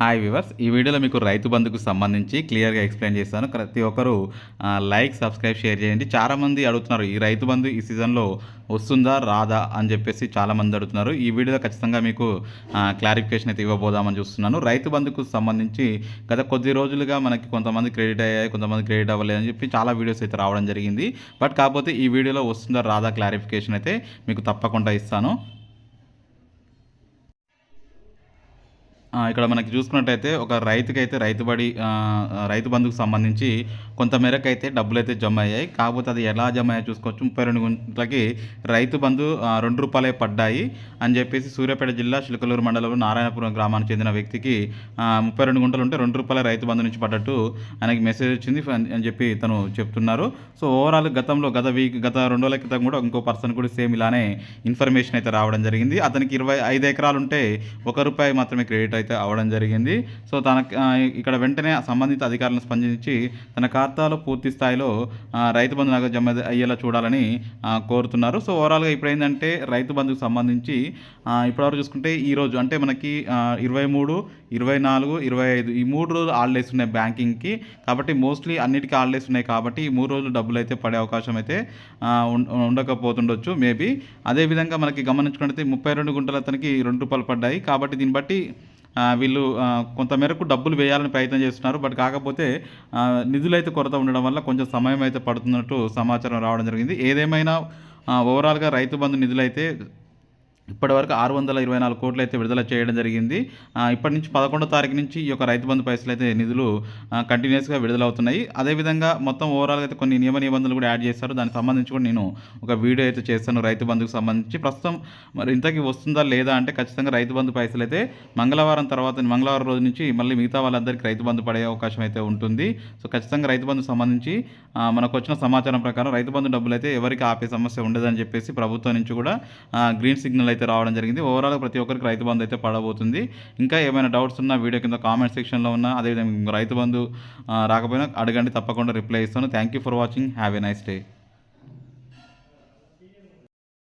Hi viewers ఈ వీడియోలో మీకు రైతు బంధుకు సంబంధించి క్లియర్గా ఎక్స్ప్లెయిన్ చేస్తాను. ప్రతి ఒక్కరు లైక్ సబ్స్క్రైబ్ షేర్ చేయండి. చాలామంది అడుగుతున్నారు ఈ రైతు బంధు ఈ సీజన్లో వస్తుందా రాదా? అని చెప్పేసి చాలామంది అడుగుతున్నారు. ఈ వీడియోలో ఖచ్చితంగా మీకు క్లారిఫికేషన్ అయితే ఇవ్వబోదామని చూస్తున్నాను. రైతు బంధుకు సంబంధించి గత కొద్ది రోజులుగా మనకి కొంతమంది క్రెడిట్ అయ్యాయి కొంతమంది క్రెడిట్ అవ్వలేదు అని చెప్పి చాలా వీడియోస్ అయితే రావడం జరిగింది. బట్ కాకపోతే ఈ వీడియోలో వస్తుందా రాదా క్లారిఫికేషన్ అయితే మీకు తప్పకుండా ఇస్తాను. ఇక్కడ మనకి చూసుకున్నట్టయితే ఒక రైతుకైతే రైతుబడి రైతు బంధుకు సంబంధించి కొంత మేరకు అయితే డబ్బులు అయితే జమ అయ్యాయి కాకపోతే అది ఎలా జమ అయ్యాయి చూసుకోవచ్చు. ముప్పై రెండు గుంటలకి రైతు బంధు రెండు రూపాయలే పడ్డాయి అని చెప్పేసి సూర్యాపేట జిల్లా చిలకలూరు మండలం నారాయణపురం గ్రామానికి చెందిన వ్యక్తికి ముప్పై రెండు గుంటలు ఉంటే రెండు రూపాయల రైతు బంధు నుంచి పడ్డట్టు ఆయనకి మెసేజ్ వచ్చింది అని అని చెప్పి తను చెప్తున్నారు. సో ఓవరాల్ గతంలో గత వీక్ గత రెండు రోజుల క్రితం కూడా ఇంకో పర్సన్ కూడా సేమ్ ఇలానే ఇన్ఫర్మేషన్ అయితే రావడం జరిగింది. అతనికి ఇరవై ఐదు ఎకరాలు ఉంటే ఒక రూపాయి మాత్రమే క్రెడిట్ అయితే అవ్వడం జరిగింది. సో తనకి ఇక్కడ వెంటనే సంబంధిత అధికారులను స్పందించి తన ఖాతాలో పూర్తి స్థాయిలో రైతు బంధు నగదు జమ అయ్యేలా చూడాలని కోరుతున్నారు. సో ఓవరాల్గా ఇప్పుడు ఏంటంటే రైతు బంధుకు సంబంధించి ఇప్పటివరకు చూసుకుంటే ఈరోజు అంటే మనకి ఇరవై మూడు ఇరవై నాలుగు ఇరవై ఐదు ఈ మూడు రోజులు హాలిడేస్ ఉన్నాయి బ్యాంకింగ్కి. కాబట్టి మోస్ట్లీ అన్నిటికీ హాలిడేస్ ఉన్నాయి కాబట్టి ఈ మూడు రోజులు డబ్బులు అయితే పడే అవకాశం అయితే ఉండకపోతుండొచ్చు మేబీ. అదేవిధంగా మనకి గమనించుకుంటే ముప్పై రెండు గుంటలు అతనికి రెండు రూపాయలు పడ్డాయి. కాబట్టి దీన్ని బట్టి వీళ్ళు కొంతమేరకు డబ్బులు వేయాలని ప్రయత్నం చేస్తున్నారు. బట్ కాకపోతే నిధులైతే కొరత ఉండడం వల్ల కొంచెం సమయం అయితే పడుతున్నట్టు సమాచారం రావడం జరిగింది. ఏదేమైనా ఓవరాల్గా రైతు బంధు నిధులైతే ఇప్పటివరకు ఆరు వందల ఇరవై నాలుగు కోట్లు అయితే విడుదల చేయడం జరిగింది. ఇప్పటి నుంచి పదకొండో తారీఖు నుంచి ఈ యొక్క రైతు బంధు పైసలు అయితే నిధులు కంటిన్యూస్గా విడుదలవుతున్నాయి. అదేవిధంగా మొత్తం ఓవరాల్గా అయితే కొన్ని నియమ నిబంధనలు కూడా యాడ్ చేస్తారు దానికి సంబంధించి కూడా నేను ఒక వీడియో అయితే చేస్తాను రైతు బంధుకు సంబంధించి. ప్రస్తుతం మరి ఇంతకీ వస్తుందా లేదా అంటే ఖచ్చితంగా రైతు బంధు పైసలు అయితే మంగళవారం తర్వాత మంగళవారం రోజు నుంచి మళ్ళీ మిగతా వాళ్ళందరికీ రైతు బంధు పడే అవకాశం అయితే ఉంటుంది. సో ఖచ్చితంగా రైతు బంధు సంబంధించి మనకు వచ్చిన సమాచారం ప్రకారం రైతు బంధు డబ్బులు అయితే ఎవరికి ఆపే సమస్య ఉండదని చెప్పేసి ప్రభుత్వం నుంచి కూడా గ్రీన్ సిగ్నల్ అయితే రావడం జరిగింది. ఓవరాల్ ప్రతి ఒక్కరికి రైతు బంధు అయితే పడబోతుంది. ఇంకా ఏమైనా డౌట్స్ ఉన్నా వీడియో కింద కామెంట్ సెక్షన్లో ఉన్నా అదేవిధంగా రైతు బంధు రాకపోయినా అడగండి తప్పకుండా రిప్లై ఇస్తాను. Thank you for watching have a nice day